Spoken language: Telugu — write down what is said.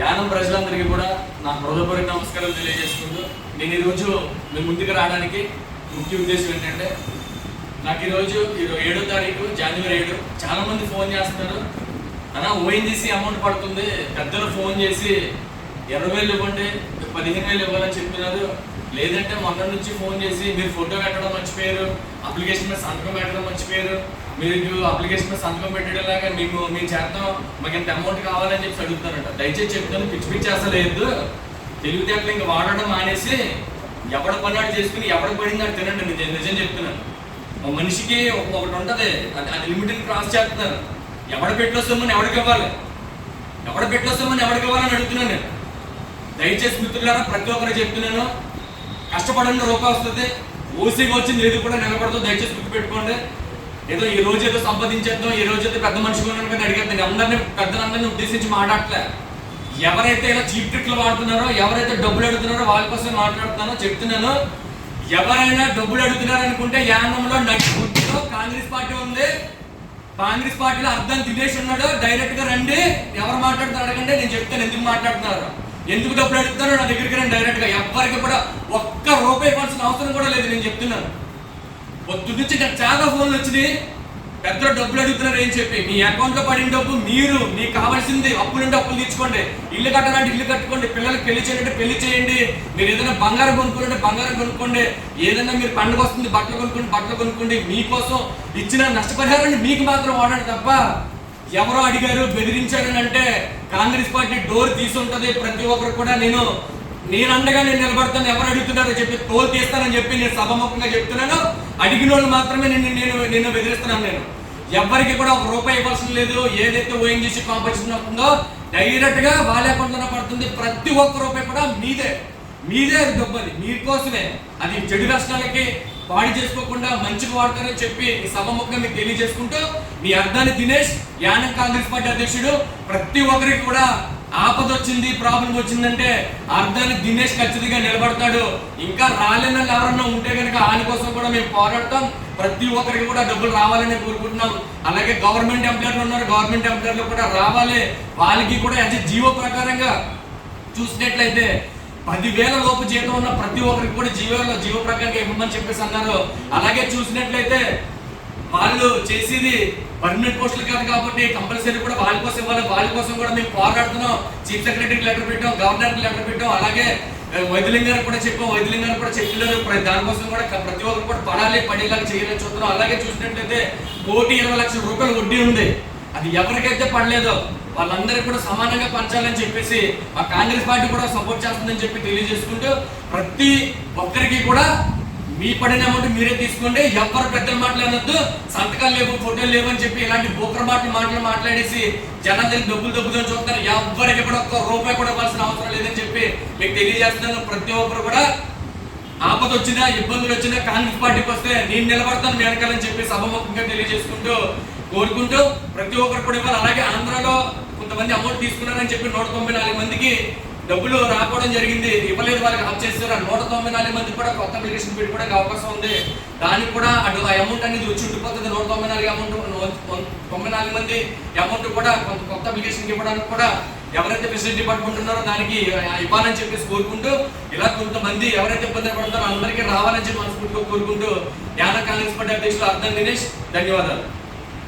యానం ప్రజలందరికీ కూడా నా హృదయపూర్వక నమస్కారాలు తెలియజేసుకుంటూ నేను ఈరోజు మీ ముందుకు రావడానికి ముఖ్య ఉద్దేశం ఏంటంటే నాకు ఈరోజు ఈరో ఏడో తారీఖు జనవరి ఏడు. చాలామంది ఫోన్ చేస్తున్నారు. అన్న ఓఎన్జీసీ అమౌంట్ పడుతుంది. పెద్దలు ఫోన్ చేసి ఇరవై వేలు ఇవ్వండి పదిహేను వేలు ఇవ్వాలని చెప్తున్నారు లేదంటే మొన్న నుంచి ఫోన్ చేసి మీరు ఫోటో పెట్టడం మర్చిపోయారు అప్లికేషన్ మీద సంతకం పెట్టడం మర్చిపోయారు. మీరు అప్లికేషన్ మీద సంతకం పెట్టడంలాగా మేము మేము చేద్దాం మాకు ఇంత అమౌంట్ కావాలని చెప్పి అడుగుతారంట దయచేసి చెప్తాను పిచ్చి పిచ్చి అసలు లేదు. తెలివితేటలు ఇంకా వాడడం మానేసి ఎవడ పన్నాడు చేసుకుని ఎవడ పడింది అది తినండి నిజం నిజం చెప్తున్నాను. ఒక మనిషికి ఒకటి ఉంటుంది అది అది లిమిట్ని క్రాస్ చేస్తున్నారు. ఎవడ పెట్టొస్తామని ఎవడికి ఇవ్వాలి? ఎవడ పెట్టొస్తామని ఎవడికి ఇవ్వాలని అడుగుతున్నాను నేను. దయచేసి మిత్రులారా ప్రతి ఒక్కరు చెప్తున్నాను కష్టపడండి రూపాయి వస్తుంది. ఓసీగా వచ్చింది ఏది కూడా నిలబడదు దయచేసి గుర్తుపెట్టుకోండి. ఏదో ఈ రోజు ఏదో సంపాదించేద్దాం ఈ రోజు అయితే పెద్ద మనిషి ఉన్నాను కానీ అడిగేద్దాం. అందరినీ పెద్దలందరినీ ఉద్దేశించి మాట్లాడలే ఎవరైతే ఇలా చీప్ ట్రిక్లు వాడుతున్నారో ఎవరైతే డబ్బులు అడుగుతున్నారో వాళ్ళ కోసం మాట్లాడుతున్నానో చెప్తున్నాను. ఎవరైనా డబ్బులు అడుగుతున్నారనుకుంటే యానంలో నడుచుకుంటూ కాంగ్రెస్ పార్టీ ఉంది. కాంగ్రెస్ పార్టీలో అర్థం తినేసి ఉన్నాడు. డైరెక్ట్గా రండి. ఎవరు మాట్లాడుతున్నారు అడగండి. నేను చెప్తాను ఎందుకు మాట్లాడుతున్నారు? ఎందుకు డబ్బులు అడుగుతున్నారో నా దగ్గరికి రండి డైరెక్ట్గా. ఎవరికి కూడా ఒక్క రూపాయి ఇవ్వాల్సిన అవసరం కూడా లేదు నేను చెప్తున్నాను. పొద్దు నుంచి నాకు చాలా ఫోన్లు వచ్చినాయి. పెద్దలు డబ్బులు అడుగుతున్నారు ఏం చెప్పి? మీ అకౌంట్లో పడిన డబ్బు మీరు మీకు కావాల్సింది అప్పులుంటే అప్పులు తీర్చుకోండి. ఇల్లు కట్టాలంటే ఇల్లు కట్టుకోండి. పిల్లలకి పెళ్ళి చేయాలంటే పెళ్ళి చేయండి. మీరు ఏదైనా బంగారం కొనుక్కోవాలంటే బంగారం కొనుక్కోండి. ఏదైనా మీరు పండుగ వస్తుంది బట్టలు కొనుక్కోండి బట్టలు కొనుక్కోండి. మీకోసం ఇచ్చిన నష్టపరిహారాన్ని మీకు మాత్రం వాడండి తప్ప ఎవరో అడిగారు బెదిరించారని అంటే కాంగ్రెస్ పార్టీ డోర్ తీసుంటది ప్రతి ఒక్కరు కూడా. నేను నేను అండగా నేను నిలబడతాను ఎవరు అడుగుతున్నారో చెప్పి తోలు తీస్తానని చెప్పి నేను సభముఖంగా చెప్తున్నాను. అడిగిన వాళ్ళు మాత్రమే నేను నేను నిన్ను బెదిరిస్తున్నాను నేను. ఎవరికి కూడా ఒక రూపాయి ఇవ్వాల్సిన లేదు. ఏదైతే ఓఎన్జీసీ కాంపిటీషన్ ఉంటుందో డైరెక్ట్గా వాళ్ళ అకౌంట్లోనే పడుతుంది. ప్రతి ఒక్క రూపాయి కూడా మీదే. మీదే అది డబ్బది మీకోసమే. అది చెడు రాష్ట్రాలకి పాడి చేసుకోకుండా మంచిగా వాడతారని చెప్పి ఈ సభముఖంగా మీకు తెలియజేసుకుంటూ మీ అర్థాన్ని దినేష్ యానం కాంగ్రెస్ పార్టీ అధ్యక్షుడు ప్రతి ఒక్కరికి కూడా ఆపద వచ్చింది ప్రాబ్లం వచ్చిందంటే అర్థాన్ని దినేష్ ఖచ్చితంగా నిలబడతాడు. ఇంకా రాలేని ఎవరన్నా ఉంటే కనుక ఆయన కోసం కూడా మేము పోరాడతాం. ప్రతి ఒక్కరికి కూడా డబ్బులు రావాలని కోరుకుంటున్నాం. అలాగే గవర్నమెంట్ ఎంప్లాయర్లు ఉన్నారు గవర్నమెంట్ ఎంప్లాయర్లు కూడా రావాలి. వాళ్ళకి కూడా యాజ్ జీవో ప్రకారంగా చూసినట్లయితే పదివేల లోపు జీతం ఉన్న ప్రతి ఒక్కరికి కూడా జీవోలో జీవ ప్రకారంగా ఇవ్వమని చెప్పేసి అన్నారు. అలాగే చూసినట్లయితే వాళ్ళు చేసేది పర్మనెంట్ పోస్టులు కాదు కాబట్టి కంపల్సరీ కూడా వాళ్ళ కోసం ఇవ్వాలి. వాళ్ళ కోసం కూడా మేము పోరాడుతున్నాం. చీఫ్ సెక్రటరీకి లెటర్ పెట్టాం గవర్నర్కి లెటర్ పెట్టాం. అలాగే వైద్యులింగారు కూడా చెప్పాం. వైద్యులింగారు కూడా చెప్పలేదు దానికోసం కూడా ప్రతి ఒక్కరు కూడా పడాలి పడేలాగా చేయాలని చూస్తున్నాం. అలాగే చూసినట్లయితే కోటి ఇరవై లక్షల రూపాయలు వడ్డీ ఉంది. అది ఎవరికైతే పడలేదో వాళ్ళందరికీ కూడా సమానంగా పంచాలని చెప్పేసి మా కాంగ్రెస్ పార్టీ కూడా సపోర్ట్ చేస్తుందని చెప్పి తెలియజేసుకుంటూ ప్రతి ఒక్కరికి కూడా మీ పడిన అమౌంట్ మీరే తీసుకోండి. ఎవరు పెద్దల మాటలు అనొద్దు సంతకాలు లేవు ఫోటోలు లేవు అని చెప్పి ఇలాంటి బోకర మాటలు మాటలు మాట్లాడేసి జనం దగ్గర డబ్బులు డబ్బులు చూస్తారు. ఎవరికి కూడా ఒక్క రూపాయి కూడా ఇవ్వాల్సిన అవసరం లేదని చెప్పి మీకు తెలియజేస్తున్నాను. ప్రతి ఒక్కరు కూడా ఆపద వచ్చినా ఇబ్బందులు వచ్చినా కాంగ్రెస్ పార్టీకి వస్తే నేను నిలబడతాను వెనకాలని చెప్పి సభముఖంగా తెలియజేసుకుంటూ కోరుకుంటూ ప్రతి ఒక్కరు కూడా ఇవ్వాలి. అలాగే ఆంధ్రాలో కొంతమంది అమౌంట్ తీసుకున్నారని చెప్పి నూట తొంభై నాలుగు మందికి డబ్బులు రాకపోవడం జరిగింది. ఇవ్వలేదు వాళ్ళకి ఆఫ్ చేస్తారు నూట తొంభై నాలుగు మంది కూడా కొత్త అప్లికేషన్ పెట్టుకోవడానికి అవకాశం ఉంది. దానికి కూడా అటు ఆ అమౌంట్ అనేది వచ్చి ఉండిపోతుంది. నూట తొంభై నాలుగు అమౌంట్ తొంభై నాలుగు మంది అమౌంట్ కూడా కొంత కొత్త అప్లికేషన్ ఇవ్వడానికి కూడా ఎవరైతే ఫెసిలిటీ డిపార్ట్మెంట్ ఉన్నారో దానికి ఇవ్వాలని చెప్పేసి కోరుకుంటూ ఇలా కొంతమంది ఎవరైతే ఇబ్బంది పడుతున్నారో అందరికీ రావాలని చెప్పి మనస్ఫూర్తిగా కోరుకుంటూ యాన కాంగ్రెస్ పార్టీ అధ్యక్షులు అర్థం దినేష్. ధన్యవాదాలు.